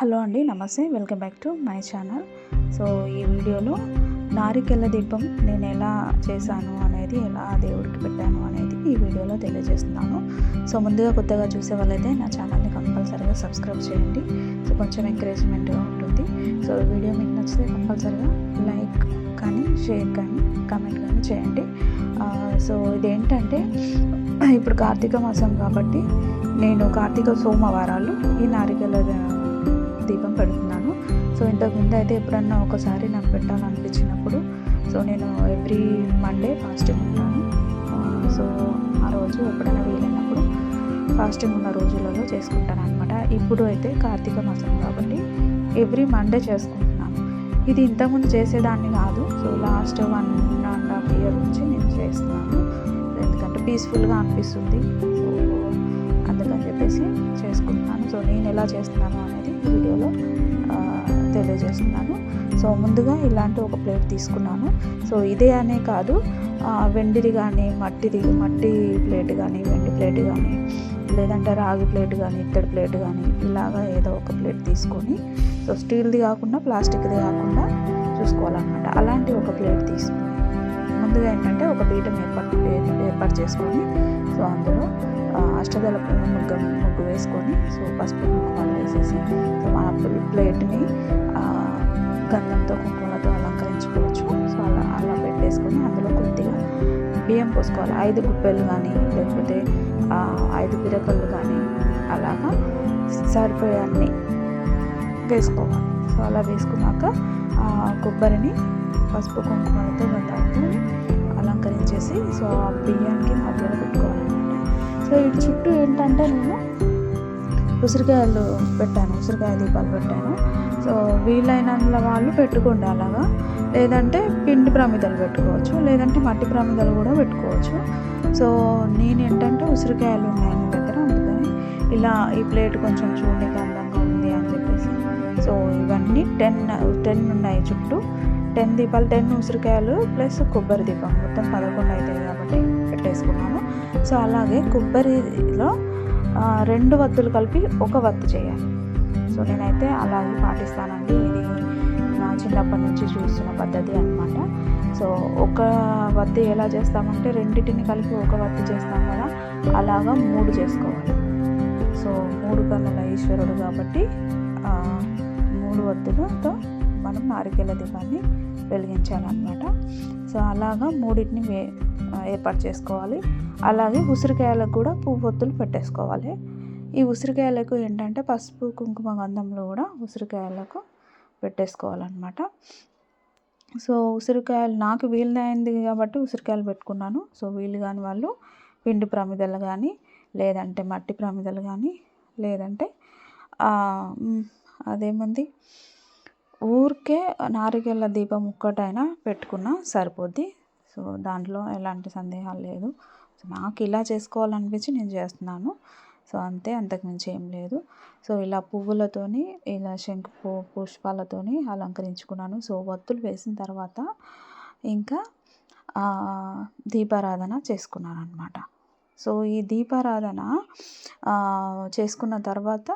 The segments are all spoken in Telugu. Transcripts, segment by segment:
హలో అండి నమస్తే. Welcome back to my channel. So ఈ వీడియోలో నారికెళ్ళ దీపం నేను ఎలా చేశాను అనేది ఎలా దేవుడికి పెట్టాను అనేది ఈ వీడియోలో తెలియజేస్తున్నాను. సో ముందుగా కొత్తగా చూసే వాళ్ళైతే నా ఛానల్ని కంపల్సరీగా సబ్స్క్రైబ్ చేయండి. సో కొంచెం ఎంకరేజ్మెంట్గా ఉంటుంది. సో వీడియో మీకు నచ్చితే కంపల్సరీగా లైక్ కానీ షేర్ కానీ కామెంట్ కానీ చేయండి. సో ఇదేంటంటే ఇప్పుడు కార్తీక మాసం కాబట్టి నేను కార్తీక సోమవారాలు ఈ నారికెళ్ళ దీపం పెడుతున్నాను. సో ఇంతకు ముందు అయితే ఎప్పుడన్నా ఒకసారి నాకు పెట్టాలనిపించినప్పుడు సో నేను ఎవ్రీ మండే ఫాస్టింగ్ ఉన్నాను. సో ఆ రోజు ఎప్పుడైనా వీలైనప్పుడు ఫాస్టింగ్ ఉన్న రోజులలో చేసుకుంటాను అనమాట ఇప్పుడు అయితే కార్తీక మాసం కాబట్టి ఎవ్రీ మండే చేసుకుంటున్నాను. ఇది ఇంతకుముందు చేసేదాన్ని కాదు. So last one and half year నుంచి నేను చేస్తున్నాను. ఎందుకంటే పీస్ఫుల్గా అనిపిస్తుంది. సో అందుకని చెప్పేసి చేసుకుంటున్నాను. సో నేను ఎలా చేస్తున్నాను అనేది వీడియోలో తెలియజేస్తున్నాను. సో ముందుగా ఇలాంటి ఒక ప్లేట్ తీసుకున్నాను. సో ఇదే అనే కాదు వెండిది కానీ మట్టిది మట్టి ప్లేట్ కానీ వెండి ప్లేట్ కానీ లేదంటే రాగి ప్లేట్ కానీ ఇత్తడి ప్లేట్ కానీ ఇలాగా ఏదో ఒక ప్లేట్ తీసుకొని సో స్టీల్ది కాకుండా ప్లాస్టిక్ది కాకుండా చూసుకోవాలన్నమాట. అలాంటి ఒక ప్లేట్ తీసుకుని ముందుగా ఏంటంటే ఒక పీఠం ఏర్పాటు ఏర్పాటు చేసుకొని సో అందులో ఆ, అష్టదళ ముగ్గు ముగ్గు వేసుకొని సో పసుపు కుంకుమలు వేసేసి సో మన ప్లేట్ని గంధంతో కుంకుమలతో అలంకరించుకోవచ్చు. సో అలా అలా పెట్టేసుకొని అందులో కొద్దిగా బియ్యం పోసుకోవాలి. ఐదు గుప్పెలు కానీ లేకపోతే ఐదు పిరకలు కానీ అలాగా సరిపోయే అన్ని వేసుకోవాలి. సో అలా వేసుకున్నాక కొబ్బరిని పసుపు కుంకుమలతో గంధంతో అలంకరించేసి సో ఆ బియ్యానికి మధ్యలో పెట్టుకోవాలన్నమాట సో ఇటు చుట్టూ ఏంటంటే నేను ఉసిరికాయలు పెట్టాను ఉసిరికాయ దీపాలు పెట్టాను. సో వీలైనంత వాళ్ళు పెట్టుకోండి అలాగా. లేదంటే పిండి ప్రమిదలు పెట్టుకోవచ్చు లేదంటే మట్టి ప్రమిదలు కూడా పెట్టుకోవచ్చు. సో నేను ఏంటంటే ఉసిరికాయలు ఉన్నాయి నా దగ్గర అందుకని ఇలా ఈ ప్లేట్ కొంచెం చూడడానికి అందంగా ఉంది అని చెప్పేసి. సో ఇవన్నీ టెన్ టెన్ ఉన్నాయి చుట్టూ. టెన్ దీపాలు టెన్ ఉసిరికాయలు ప్లస్ కొబ్బరి దీపం. మొత్తం పదకొండు అవుతాయి కాబట్టి పెట్టేసుకున్నాను. సో అలాగే కొబ్బరిలో రెండు వత్తులు కలిపి ఒక వత్తు చేయాలి. సో నేనైతే అలాగే పాటిస్తానండి. ఇది నా చిన్నప్పటి నుంచి చూస్తున్న పద్ధతి అనమాట సో ఒక వత్తి ఎలా చేస్తామంటే రెండింటిని కలిపి ఒక వత్తి చేస్తాం కదా అలాగా మూడు చేసుకోవాలి. సో మూడు కన్నుల ఈశ్వరుడు కాబట్టి మూడు వత్తులతో మనం నారికేల దీపాన్ని వెలిగించాలన్నమాట. సో అలాగా మూడింటిని వే ఏర్పాటు చేసుకోవాలి. అలాగే ఉసిరికాయలకు కూడా పువ్వొత్తులు పెట్టేసుకోవాలి. ఈ ఉసిరికాయలకు ఏంటంటే పసుపు కుంకుమ గంధంలో కూడా ఉసిరికాయలకు పెట్టేసుకోవాలన్నమాట. సో ఉసిరికాయలు నాకు వీలైంది కాబట్టి ఉసిరికాయలు పెట్టుకున్నాను. సో వీలు కాని వాళ్ళు పిండి ప్రమిదలు కానీ లేదంటే మట్టి ప్రమిదలు కానీ లేదంటే అదేముంది? ఊరికే నారికేళ్ళ దీపం ఒక్కటైనా పెట్టుకున్నా సరిపోద్ది. సో దాంట్లో ఎలాంటి సందేహాలు లేదు. సో నాకు ఇలా చేసుకోవాలనిపించి నేను చేస్తున్నాను. సో అంతే అంతకుమించి ఏం లేదు. సో ఇలా పువ్వులతోని ఇలా శంకు పుష్పాలతోని అలంకరించుకున్నాను. సో వత్తులు వేసిన తర్వాత ఇంకా దీపారాధన చేసుకున్నాను అనమాట సో ఈ దీపారాధన చేసుకున్న తర్వాత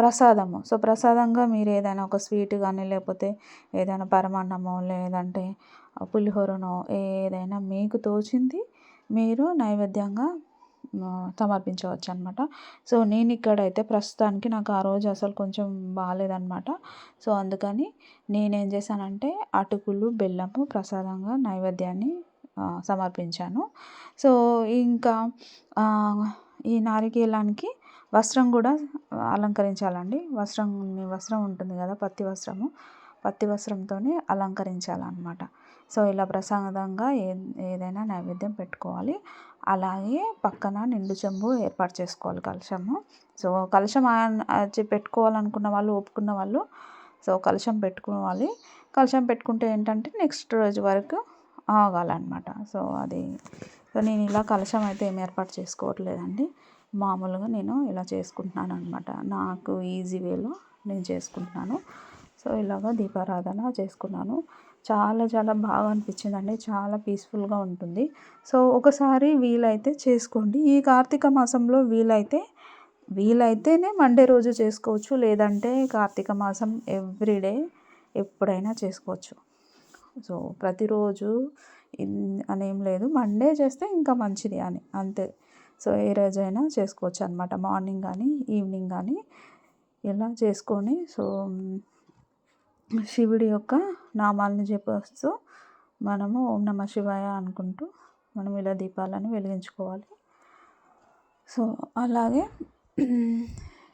ప్రసాదము. సో ప్రసాదంగా మీరు ఏదైనా ఒక స్వీట్ కానీ లేకపోతే ఏదైనా పరమాన్నమో లేదంటే పులిహోరనో ఏదైనా మీకు తోచింది మీరు నైవేద్యంగా సమర్పించవచ్చు అనమాట సో నేను ఇక్కడైతే ప్రస్తుతానికి నాకు ఆ రోజు అసలు కొంచెం బాగాలేదనమాట సో అందుకని నేనేం చేశానంటే అటుకులు బెల్లము ప్రసాదంగా నైవేద్యాన్ని సమర్పించాను. సో ఇంకా ఈ నారికేలానికి వస్త్రం కూడా అలంకరించాలండి. వస్త్రం వస్త్రం ఉంటుంది కదా పత్తి వస్త్రము. పత్తి వస్త్రంతోనే అలంకరించాలన్నమాట. సో ఇలా ప్రసాదంగా ఏ ఏదైనా నైవేద్యం పెట్టుకోవాలి. అలాగే పక్కన నిండు చెంబు ఏర్పాటు చేసుకోవాలి కలశము. సో కలశం పెట్టుకోవాలనుకున్న వాళ్ళు ఒప్పుకున్న వాళ్ళు సో కలశం పెట్టుకోవాలి. కలశం పెట్టుకుంటే ఏంటంటే నెక్స్ట్ రోజు వరకు ఆగాలన్నమాట. సో అది సో నేను ఇలా కలశం అయితే ఏం ఏర్పాటు చేసుకోవట్లేదండి. మామూలుగా నేను ఇలా చేసుకుంటున్నాను అనమాట నాకు ఈజీ వేలో నేను చేసుకుంటున్నాను. సో ఇలాగ దీపారాధన చేసుకున్నాను. చాలా చాలా బాగా అనిపించిందండి. చాలా పీస్ఫుల్గా ఉంటుంది. సో ఒకసారి వీలైతే చేసుకోండి. ఈ కార్తీక మాసంలో వీలైతే వీలైతేనే మండే రోజు చేసుకోవచ్చు. లేదంటే కార్తీక మాసం ఎవ్రీడే ఎప్పుడైనా చేసుకోవచ్చు. సో ప్రతిరోజు అనేం లేదు. మండే చేస్తే ఇంకా మంచిది అని. అంతే. సో ఏ రోజైనా చేసుకోవచ్చు అనమాట మార్నింగ్ కానీ ఈవినింగ్ కానీ ఇలా చేసుకొని సో శివుడి యొక్క నామాలను చెప్పేస్తూ మనము ఓం నమ శివాయ అనుకుంటూ మనం ఇలా దీపాలను వెలిగించుకోవాలి. సో అలాగే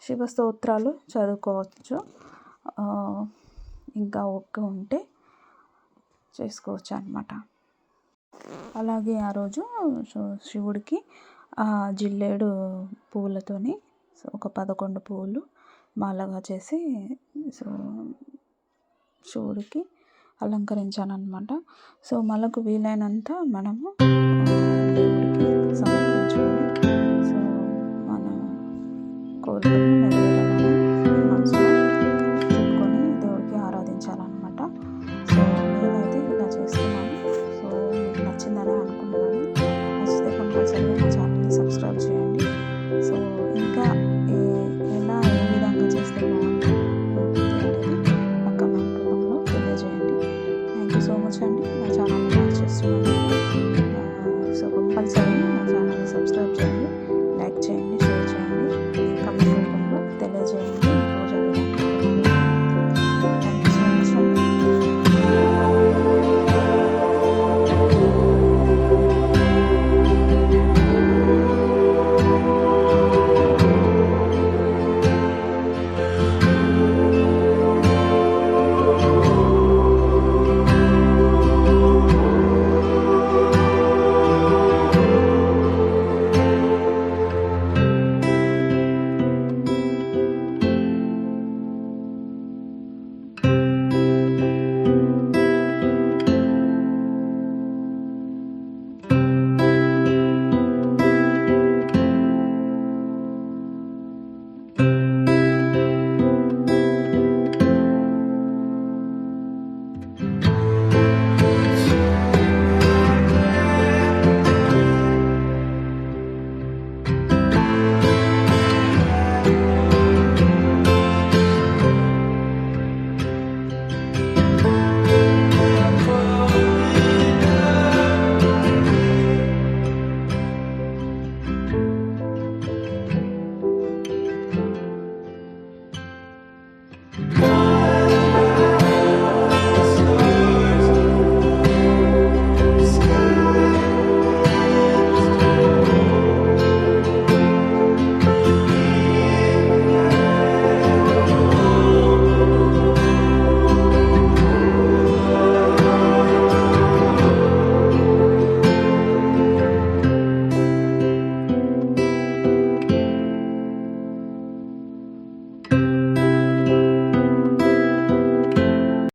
శివ స్తోత్రాలు చదువుకోవచ్చు ఇంకా ఒక్క ఉంటే చేసుకోవచ్చు అనమాట అలాగే ఆ రోజు సో శివుడికి జిల్లేడు పూలతోని సో ఒక పదకొండు పూలు మాలగా చేసి సో శివుడికి అలంకరించాను అనమాట సో మనకు వీలైనంత మనము దేవుడికి సమర్పించుకొని సో మన కోరికలు